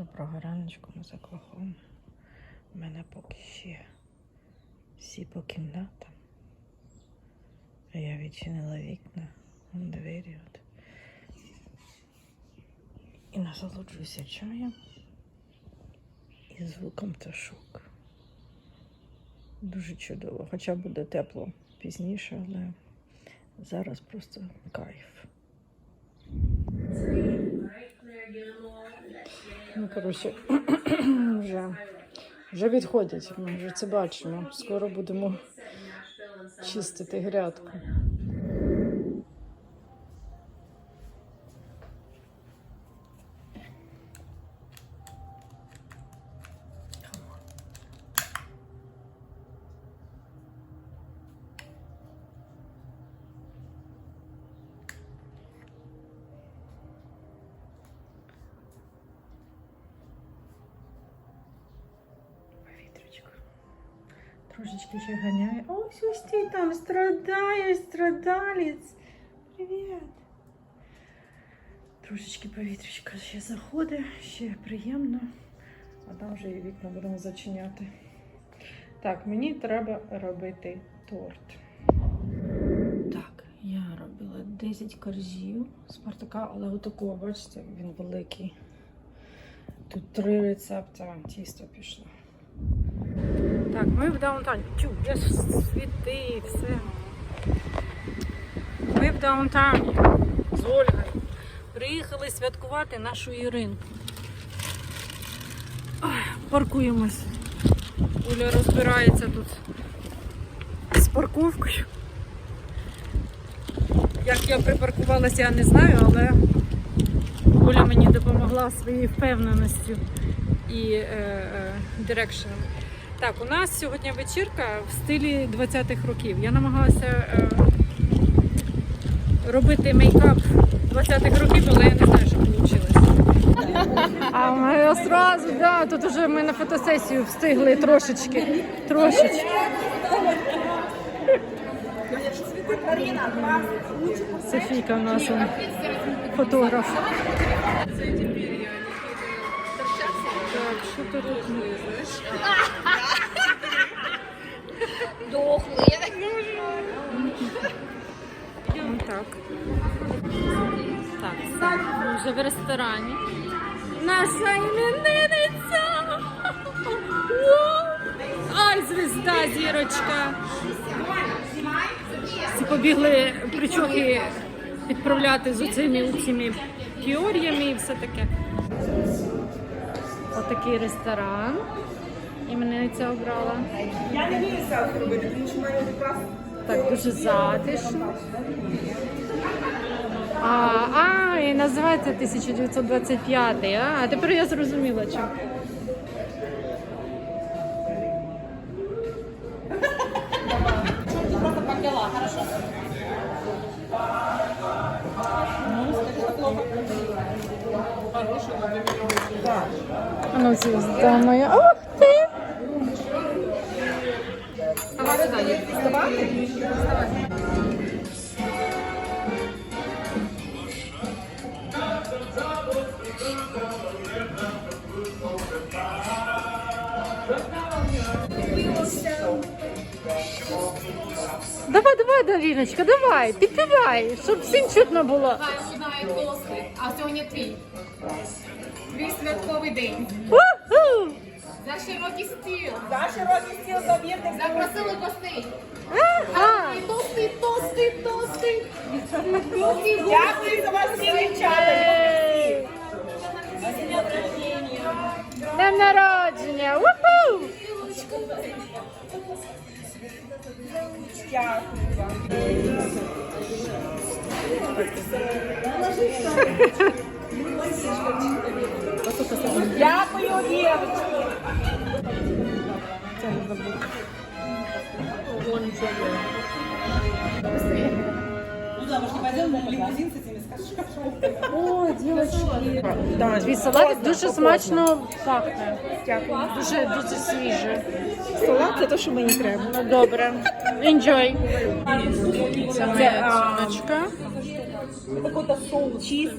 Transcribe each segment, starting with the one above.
Доброго раночку ми з Оклахоми. У мене поки ще всі по кімнатам. А я відчинила вікна, двері от. І насолоджуюся чаєм і звуком пташок. Дуже чудово. Хоча буде тепло пізніше, але зараз просто кайф. Ну, коротше, вже, вже відходять. Ми вже це бачимо. Скоро будемо чистити грядку. Трошечки ще ганяє. Ось ось ти там страдаєш, страдалець. Привіт. Трошечки повітрячка ще заходить, ще приємно. А там вже і вікна будемо зачиняти. Так, мені треба робити торт. Так, я робила 10 коржів Спартака, але отакого, бачите, він великий. Тут три рецепти, тісто пішло. Так, ми в даунтауні. Чу, я ж світи, все. Ми в даунтауні з Ольгою. Приїхали святкувати нашу Іринку. Паркуємось. Оля розбирається тут з парковкою. Як я припаркувалася, я не знаю, але Оля мені допомогла своєю впевненістю і е, е, дирекшеном. Так, у нас сьогодні вечірка в стилі 20-х років. Я намагалася е, робити мейкап 20-х років, але я не знаю, що вийшло. А ми одразу, да, тут уже ми на фотосесію встигли трошечки. Трошечки. Софійка у нас он, фотограф. Так, ти тут? Дохлый, я так Ну, так. Так. Ми вже в ресторані. Наша іменинниця! Ай, звезда, зірочка! Всі побігли причохи відправляти з оцими цими теоріями і все таке. Отакий ресторан. І мене ця обрала. Я не вмію селфі робити, тому що в мене якраз Так, дуже затишно. А, а, і називається 1925, а? А тепер я зрозуміла, чому. Ну, звізда моя. Ух ти! Давай, давай, Даріночка, давай, підпівай, щоб всім чутно було. знаю досвід, а сьогодні твій. Твій святковий день. Уху! За широкий стіл. за широкий стіл за. Запросили гостей. Тости, тости, тости. Тости, Дякую за вас всі дівчата. Днем народження! Уху! Дякую дівчатки. Да, твій салат дуже смачно пахне. Дякую. Дуже дуже свіже. Салат це те, що мені треба. Ну добре. Enjoy. Це моя ціночка. Такий соус. Чіз.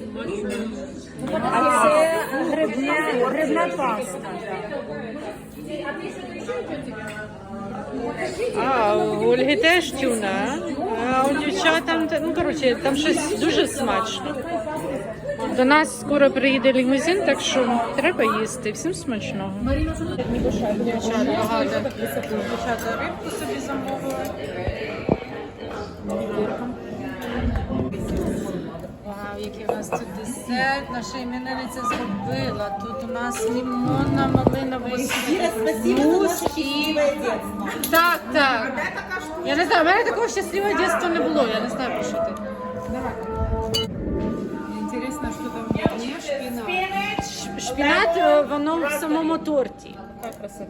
А це грибна, грибна паста. А, у Ольги теж тюна, а у дівчатам, те- ну коротше, там щось дуже смачно. До нас скоро приїде лімузин, так що треба їсти. Всім смачного. Дівчата багато. Дівчата рибку собі замовили. Вау, який у нас тут десерт. Наша іменинниця зробила. Тут у нас лимонна малиновий мус і... Так, так. Я не знаю, у мене такого щасливого дитинства не було. Я не знаю, про що ти. Інтересно, що там є шпінат. Шпінат, е, воно в самому торті.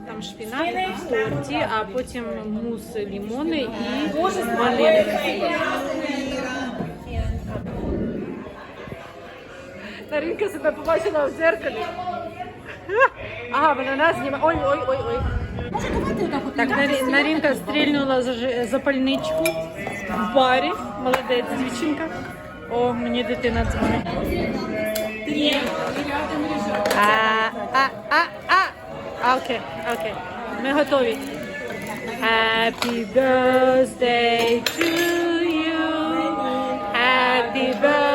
Там шпінат в торті, а потім мус лимони і малини. Наринка себе побачила в зеркалі. Ага, вона нас знімає. Ой, ой, ой, ой. Так, Нарі- Нарінка стрільнула заж- запальничку в барі. Молодець, дівчинка. О, мені дитина дзвонить. А, а, а, а. А, Окей, окей. Ми готові. Happy birthday to you. Happy birthday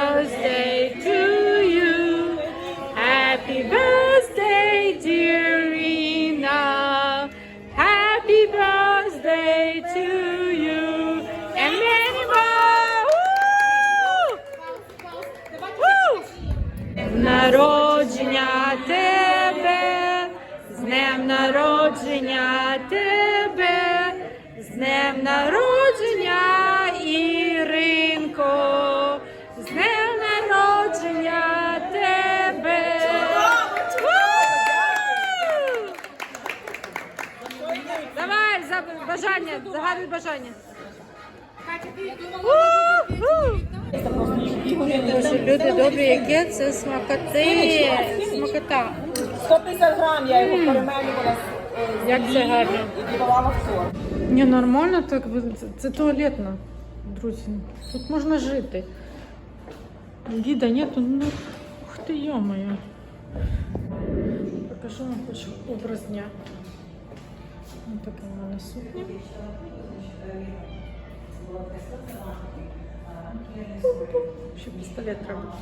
Народження тебе, з днем народження тебе, з днем народження Іринко, з днем народження тебе. Давай, за- бажання, загадуй бажання. Ву! Боже, люди добрі, яке це смакоти, смакота. 150 грам я його перемелювала з- Як це гарно. і в торт. Ні, нормально так, ви- це, це туалетно, друзі. Тут можна жити. Діда нету, ну ух ти йомаю. Покажу вам хоч образ дня. Ось така в мене сукня. Ще пістолет треба.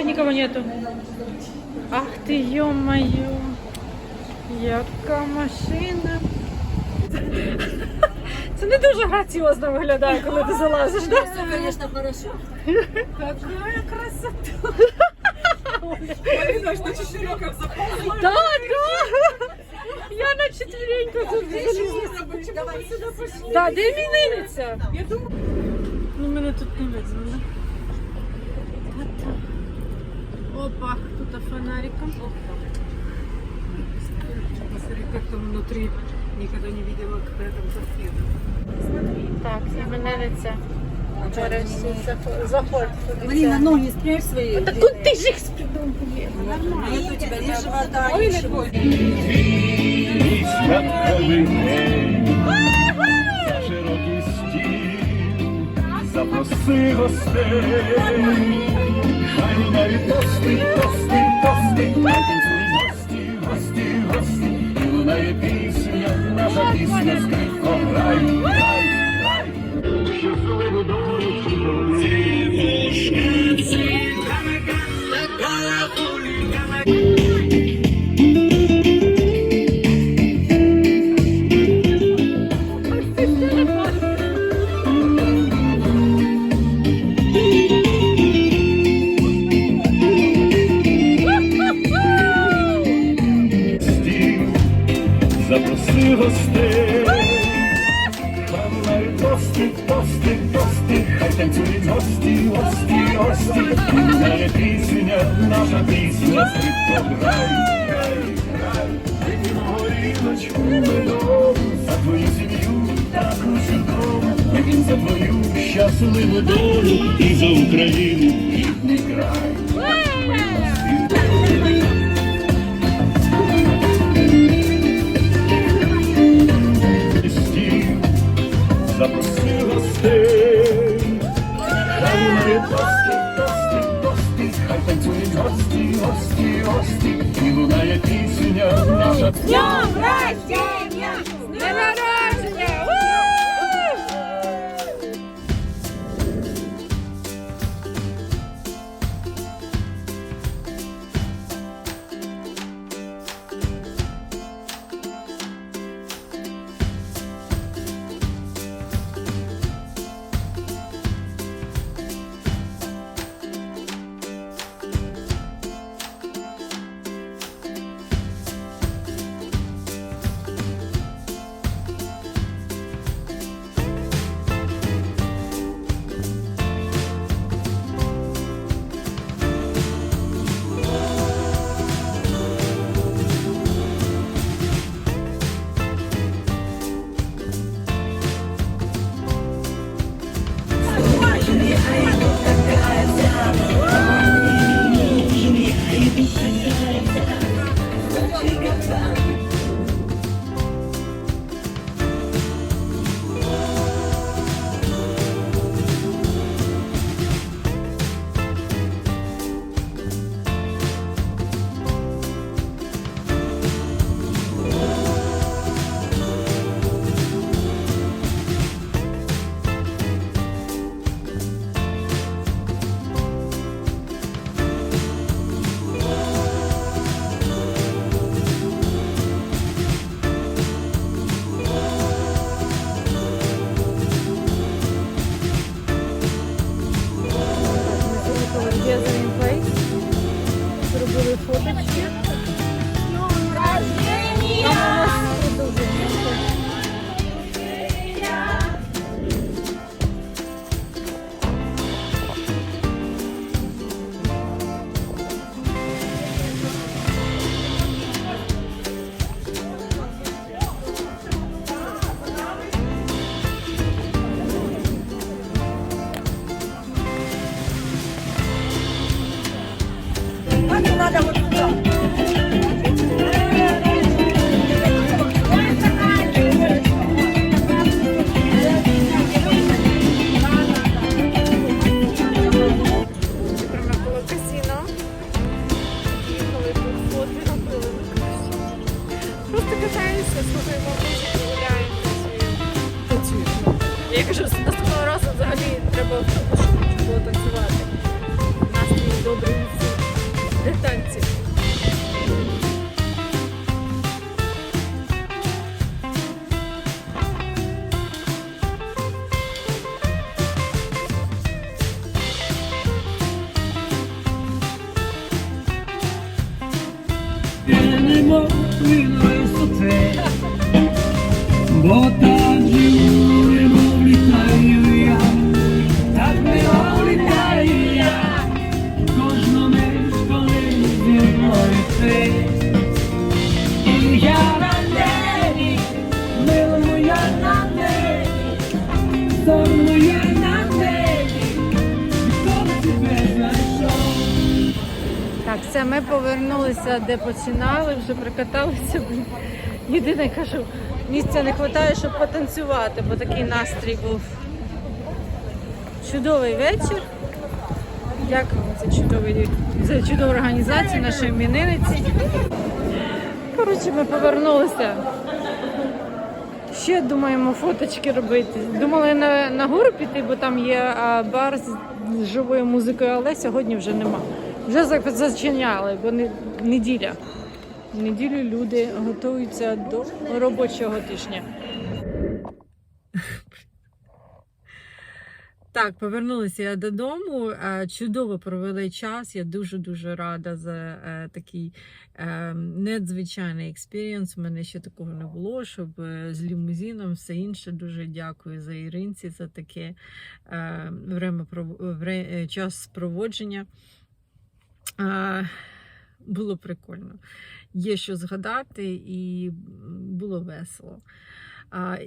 Уже никого нету. Ах ти, ё-моё. Яка машина. Це не дуже граціозно виглядає, коли ти залазиш, да? Все, звісно, хорошо. Какая красота. Марина, ж на чотирьох заповнила. Да, да. Я на четвереньках тут залізла. Да, де іменинниця? Я думаю, Ну, мене тут не видно, да? Опа, тут фонариком. посмотри, как там внутри. Никогда не видела, когда там конфеты. Так, всі заход. Марина, ноги спрячь свои. Та куди ж їх спридумали? Нет у тебя ни живота, ничего. Широкий стіл, запроси гостей, хай навіть тости, тости, тости, гості, гості, гості, і лунає пісня, наша пісня скрипко, рай, грай, грай. Щасливу долю, гості, лунає пісня, наша пісня, скрипко грай, грай, грай, вип'ємо горілочку медову, за твою сім'ю таку чудову, вип'ємо за твою щасливу долю і за Україну рідний край. Гості, гості, і лунає пісня наша. Заїхали Я де починали, вже прикаталися. Блін. Єдине кажу, місця не вистачає, щоб потанцювати, бо такий настрій був. Чудовий вечір. Дякуємо за чудовий за чудову організацію нашої іменинниці. Коротше, ми повернулися. Ще думаємо фоточки робити. Думали на, на гору піти, бо там є а, бар з живою музикою, але сьогодні вже нема. Вже зачиняли, бо не, неділя. В неділю люди готуються до робочого тижня. Так, повернулася я додому. е, Чудово провели час. Я дуже дуже рада за е, такий е, надзвичайний експірієнс. У мене ще такого не було, щоб з лімузином, все інше. Дуже дякую за Іринці за таке час проводження. Було прикольно. Є що згадати, і було весело. А,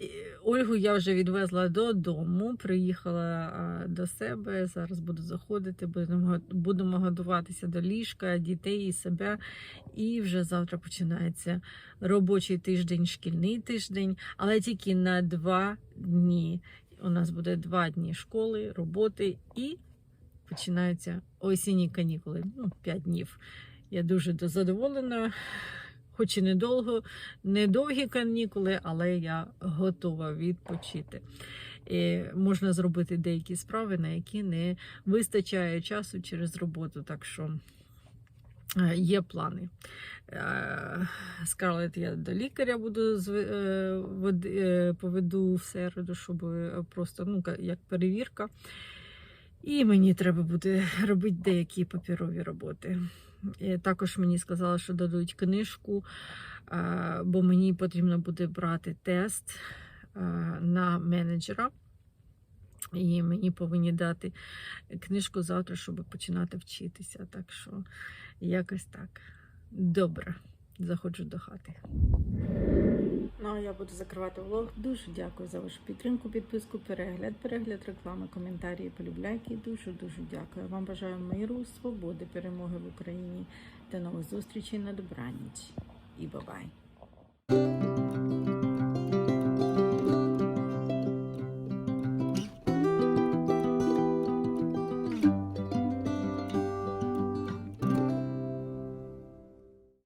Ольгу я вже відвезла додому, приїхала до себе. Зараз буду заходити, будемо, будемо готуватися до ліжка, дітей і себе. І вже завтра починається робочий тиждень, шкільний тиждень, але тільки на два дні. У нас буде два дні школи, роботи і починаються осінні канікули. Ну, п'ять днів. Я дуже задоволена, хоч і недовго, недовгі канікули, але я готова відпочити. І можна зробити деякі справи, на які не вистачає часу через роботу. Так що е, є плани. Е, Скарлет я до лікаря буду е, поведу в середу, щоб просто ну, як перевірка. І мені треба буде робити деякі папірові роботи. Також мені сказали, що дадуть книжку, бо мені потрібно буде брати тест на менеджера. І мені повинні дати книжку завтра, щоб починати вчитися. Так що якось так. Добре, заходжу до хати. Ну, а я буду закривати влог. Дуже дякую за вашу підтримку, підписку, перегляд, перегляд реклами, коментарі, полюбляйки. Дуже дуже дякую. Вам бажаю миру, свободи, перемоги в Україні та нових зустрічей на добраніч. І бабай!